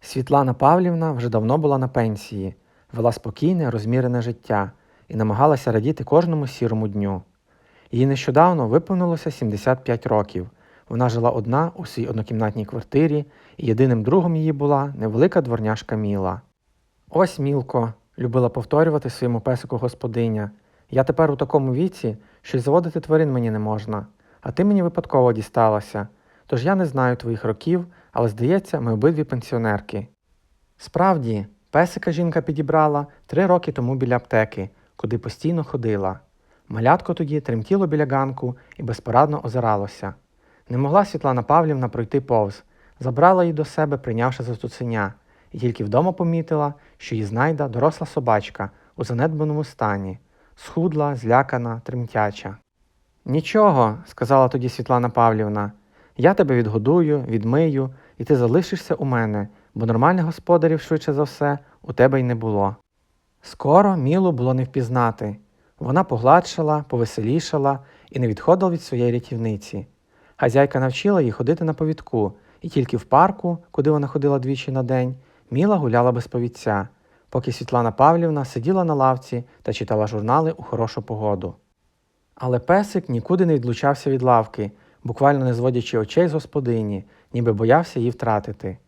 Світлана Павлівна вже давно була на пенсії, вела спокійне, розмірене життя і намагалася радіти кожному сірому дню. Їй нещодавно виповнилося 75 років. Вона жила одна у своїй однокімнатній квартирі, і єдиним другом її була невелика дворняжка Міла. Ось, Мілко, любила повторювати своєму песику господиня. Я тепер у такому віці, що й заводити тварин мені не можна, а ти мені випадково дісталася. Тож я не знаю твоїх років, але здається, ми обидві пенсіонерки. Справді, песика жінка підібрала три роки тому біля аптеки, куди постійно ходила. Малятко тоді тремтіло біля ганку і безпорадно озиралося. Не могла Світлана Павлівна пройти повз, забрала її до себе, прийнявши за цуценя, і тільки вдома помітила, що її знайда доросла собачка у занедбаному стані, схудла, злякана, тремтяча. Нічого, сказала тоді Світлана Павлівна, я тебе відгодую, відмию, і ти залишишся у мене, бо нормальних господарів, швидше за все, у тебе й не було. Скоро Мілу було не впізнати. Вона погладшала, повеселішала і не відходила від своєї рятівниці. Хазяйка навчила її ходити на повідку, і тільки в парку, куди вона ходила двічі на день, Міла гуляла без повідця, поки Світлана Павлівна сиділа на лавці та читала журнали у хорошу погоду. Але песик нікуди не відлучався від лавки, буквально не зводячи очей з господині, ніби боявся її втратити.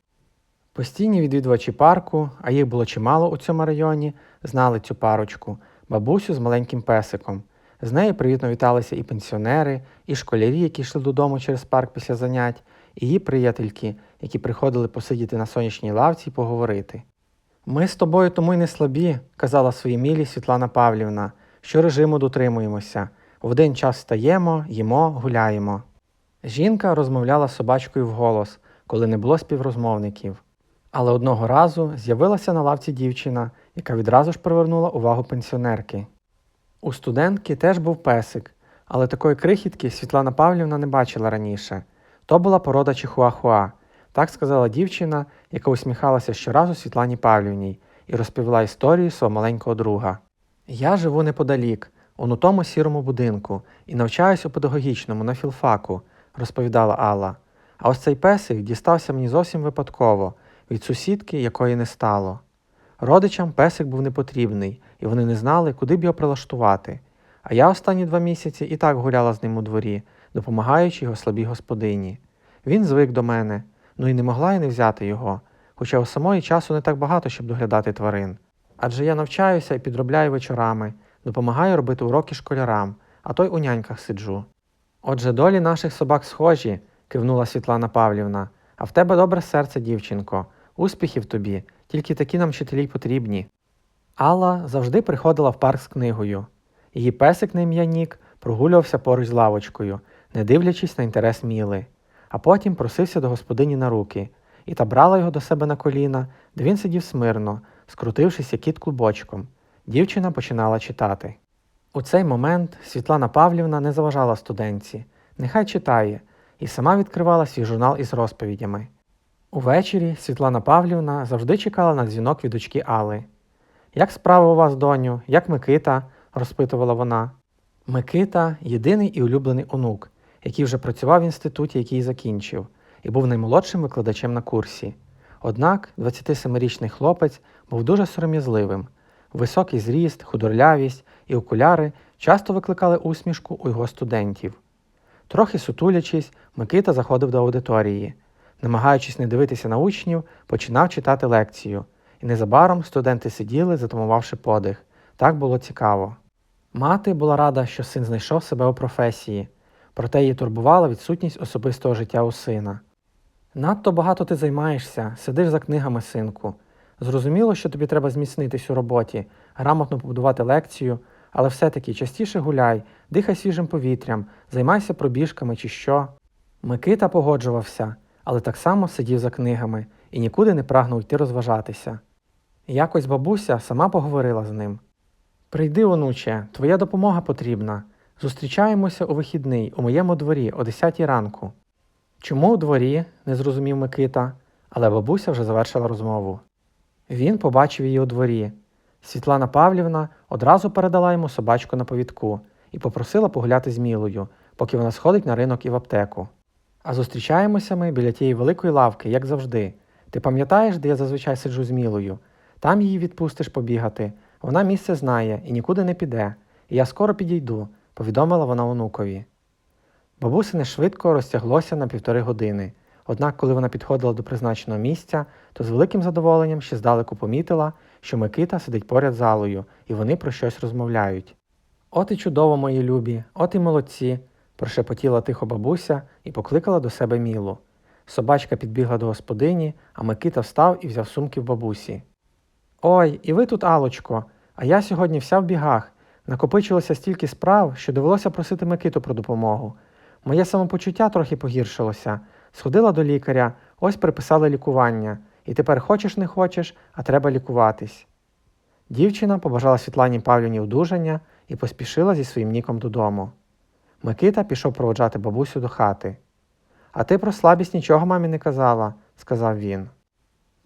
Постійні відвідувачі парку, а їх було чимало у цьому районі, знали цю парочку, бабусю з маленьким песиком. З нею привітно віталися і пенсіонери, і школярі, які йшли додому через парк після занять, і її приятельки, які приходили посидіти на сонячній лавці і поговорити. Ми з тобою тому й не слабі, казала своїй мілі Світлана Павлівна, що режиму дотримуємося. В один час встаємо, їмо, гуляємо. Жінка розмовляла з собачкою вголос, коли не було співрозмовників. Але одного разу з'явилася на лавці дівчина, яка відразу ж привернула увагу пенсіонерки. У студентки теж був песик, але такої крихітки Світлана Павлівна не бачила раніше. То була порода Чихуахуа, так сказала дівчина, яка усміхалася щоразу Світлані Павлівній і розповіла історію свого маленького друга. Я живу неподалік, у тому сірому будинку, і навчаюсь у педагогічному на філфаку, розповідала Алла. А ось цей песик дістався мені зовсім випадково від сусідки, якої не стало. Родичам песик був непотрібний, і вони не знали, куди б його прилаштувати. А я останні два місяці і так гуляла з ним у дворі, допомагаючи його слабій господині. Він звик до мене, ну і не могла й не взяти його, хоча у самої часу не так багато, щоб доглядати тварин. Адже я навчаюся і підробляю вечорами, допомагаю робити уроки школярам, а то й у няньках сиджу. Отже, долі наших собак схожі, кивнула Світлана Павлівна, а в тебе добре серце, дівчинко, успіхів тобі, тільки такі нам вчителі потрібні. Алла завжди приходила в парк з книгою. Її песик на ім'я Нік прогулювався поруч з лавочкою, не дивлячись на інтерес Міли, а потім просився до господині на руки, і та брала його до себе на коліна, де він сидів смирно, скрутившись як кіт клубочком. Дівчина починала читати. У цей момент Світлана Павлівна не заважала студентці, нехай читає, і сама відкривала свій журнал із розповідями. Увечері Світлана Павлівна завжди чекала на дзвінок від дочки Али. Як справи у вас, доню, як Микита? розпитувала вона. Микита єдиний і улюблений онук, який вже працював в інституті, який закінчив, і був наймолодшим викладачем на курсі. Однак 27-річний хлопець був дуже сором'язливим. Високий зріст, худорлявість і окуляри часто викликали усмішку у його студентів. Трохи сутулячись, Микита заходив до аудиторії. Намагаючись не дивитися на учнів, починав читати лекцію, і незабаром студенти сиділи, затумувавши подих. Так було цікаво. Мати була рада, що син знайшов себе у професії, проте її турбувала відсутність особистого життя у сина. Надто багато ти займаєшся, сидиш за книгами, синку. Зрозуміло, що тобі треба зміцнитись у роботі, грамотно побудувати лекцію, але все-таки частіше гуляй, дихай свіжим повітрям, займайся пробіжками чи що. Микита погоджувався, але так само сидів за книгами і нікуди не прагнув йти розважатися. Якось бабуся сама поговорила з ним. Прийди, онуче, твоя допомога потрібна. Зустрічаємося у вихідний у моєму дворі о 10 ранку. Чому у дворі? не зрозумів Микита, але бабуся вже завершила розмову. Він побачив її у дворі. Світлана Павлівна одразу передала йому собачку на повідку і попросила погуляти з Мілою, поки вона сходить на ринок і в аптеку. А зустрічаємося ми біля тієї великої лавки, як завжди, Ти пам'ятаєш, де я зазвичай сиджу з Мілою? Там її відпустиш побігати. Вона місце знає і нікуди не піде. І я скоро підійду, повідомила вона онукові. Бабусине швидко розтяглося на півтори години. Однак, коли вона підходила до призначеного місця, то з великим задоволенням ще здалеку помітила, що Микита сидить поряд з Алою, і вони про щось розмовляють. От і чудово, мої любі, от і молодці, прошепотіла тихо бабуся і покликала до себе Мілу. Собачка підбігла до господині, а Микита встав і взяв сумки в бабусі. Ой, і ви тут, Алочко, а я сьогодні вся в бігах. Накопичилося стільки справ, що довелося просити Микиту про допомогу. Моє самопочуття трохи погіршилося. Сходила до лікаря, ось приписали лікування, і тепер хочеш не хочеш, а треба лікуватись. Дівчина побажала Світлані Павлівні одужання і поспішила зі своїм ніком додому. Микита пішов проводжати бабусю до хати. А ти про слабість нічого мамі не казала, сказав він.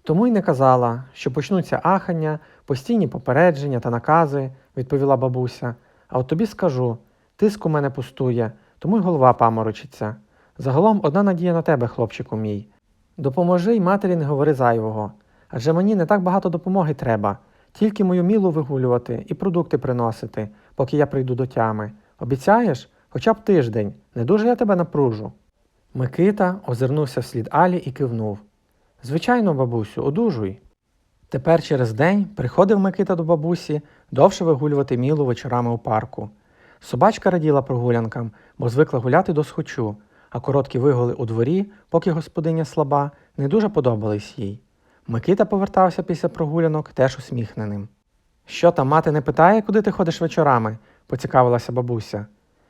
Тому й не казала, що почнуться ахання, постійні попередження та накази, відповіла бабуся. А от тобі скажу тиск у мене пустує, тому й голова паморочиться. Загалом одна надія на тебе, хлопчику мій. Допоможи й матері не говори зайвого. Адже мені не так багато допомоги треба, тільки мою мілу вигулювати і продукти приносити, поки я прийду до тями. Обіцяєш? Хоча б тиждень, не дуже я тебе напружу. Микита озирнувся вслід Алі і кивнув. Звичайно, бабусю, одужуй. Тепер через день приходив Микита до бабусі довше вигулювати мілу вечорами у парку. Собачка раділа прогулянкам, бо звикла гуляти до схочу, а короткі вигули у дворі, поки господиня слаба, не дуже подобались їй. Микита повертався після прогулянок теж усміхненим. Що там, мати не питає, куди ти ходиш вечорами? поцікавилася бабуся.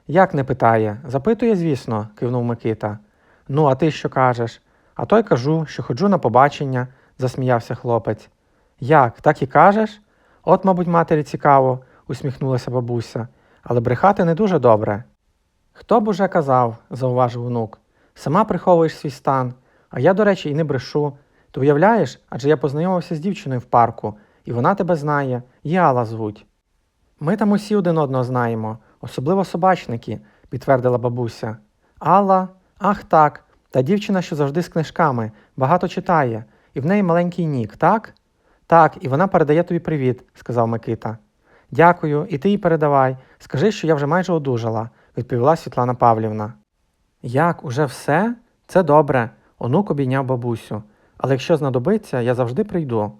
Як не питає? Запитує, звісно, кивнув Микита. Ну, а ти що кажеш? А той кажу, що ходжу на побачення, засміявся хлопець. Як, так і кажеш? От, мабуть, матері цікаво, усміхнулася бабуся, але брехати не дуже добре. Хто б уже казав, зауважив онук. Сама приховуєш свій стан, а я, до речі, і не брешу. Ти уявляєш, адже я познайомився з дівчиною в парку, і вона тебе знає, її Алла звуть. Ми там усі один одного знаємо, особливо собачники, підтвердила бабуся. Алла, ах так, та дівчина, що завжди з книжками, багато читає, і в неї маленький нік, так? Так, і вона передає тобі привіт, сказав Микита. Дякую, і ти їй передавай. Скажи, що я вже майже одужала, відповіла Світлана Павлівна. Як, уже все? Це добре, онук обійняв бабусю. Але якщо знадобиться, я завжди прийду.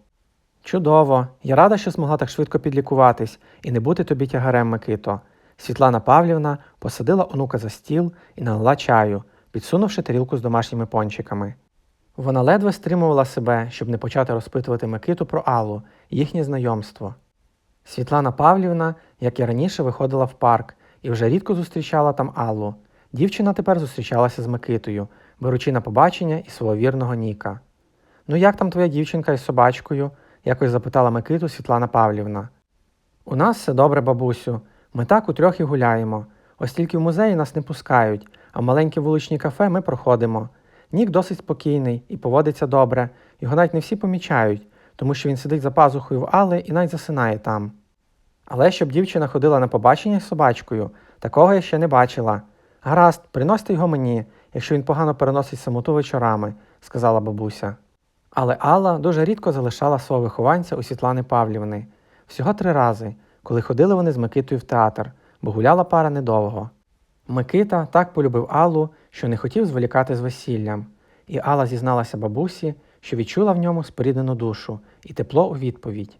Чудово, я рада, що змогла так швидко підлікуватись і не бути тобі тягарем, Микито. Світлана Павлівна посадила онука за стіл і налила чаю, підсунувши тарілку з домашніми пончиками. Вона ледве стримувала себе, щоб не почати розпитувати Микиту про Аллу їхнє знайомство. Світлана Павлівна, як і раніше, виходила в парк і вже рідко зустрічала там Аллу. Дівчина тепер зустрічалася з Микитою, беручи на побачення і свого вірного Ніка. Ну, як там твоя дівчинка із собачкою? якось запитала Микиту Світлана Павлівна. У нас все добре, бабусю. Ми так утрьох і гуляємо. Ось тільки в музеї нас не пускають, а в маленьке вуличні кафе ми проходимо. Нік досить спокійний і поводиться добре, його навіть не всі помічають, тому що він сидить за пазухою в Алли і навіть засинає там. Але щоб дівчина ходила на побачення з собачкою, такого я ще не бачила. Гаразд, приносьте його мені, якщо він погано переносить самоту вечорами, сказала бабуся. Але Алла дуже рідко залишала свого вихованця у Світлани Павлівни всього три рази, коли ходили вони з Микитою в театр, бо гуляла пара недовго. Микита так полюбив Аллу, що не хотів зволікати з весіллям, і Алла зізналася бабусі, що відчула в ньому споріднену душу і тепло у відповідь.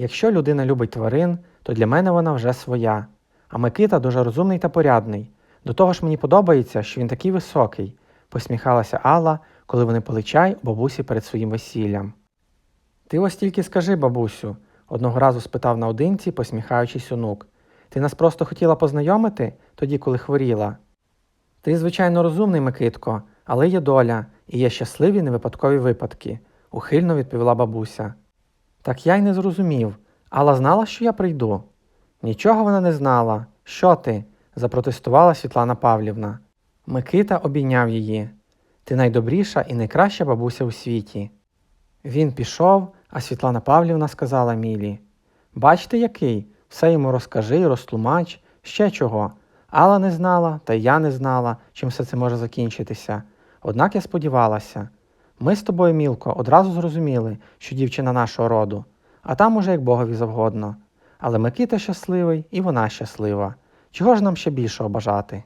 Якщо людина любить тварин, то для мене вона вже своя. А Микита дуже розумний та порядний. До того ж мені подобається, що він такий високий, посміхалася Алла, коли вони пили чай у бабусі перед своїм весіллям. Ти ось тільки скажи, бабусю, одного разу спитав наодинці, посміхаючись онук. Ти нас просто хотіла познайомити тоді, коли хворіла. Ти, звичайно, розумний, Микитко, але є доля, і є щасливі невипадкові випадки, ухильно відповіла бабуся. Так я й не зрозумів. Алла знала, що я прийду. Нічого вона не знала. Що ти? запротестувала Світлана Павлівна. Микита обійняв її. Ти найдобріша і найкраща бабуся у світі. Він пішов, а Світлана Павлівна сказала Мілі Бачите, який, все йому розкажи, розтлумач, ще чого. Алла не знала, та й я не знала, чим все це може закінчитися. Однак я сподівалася. Ми з тобою, Мілко, одразу зрозуміли, що дівчина нашого роду, а там уже як Богові завгодно. Але Микита щасливий і вона щаслива. Чого ж нам ще більшого бажати?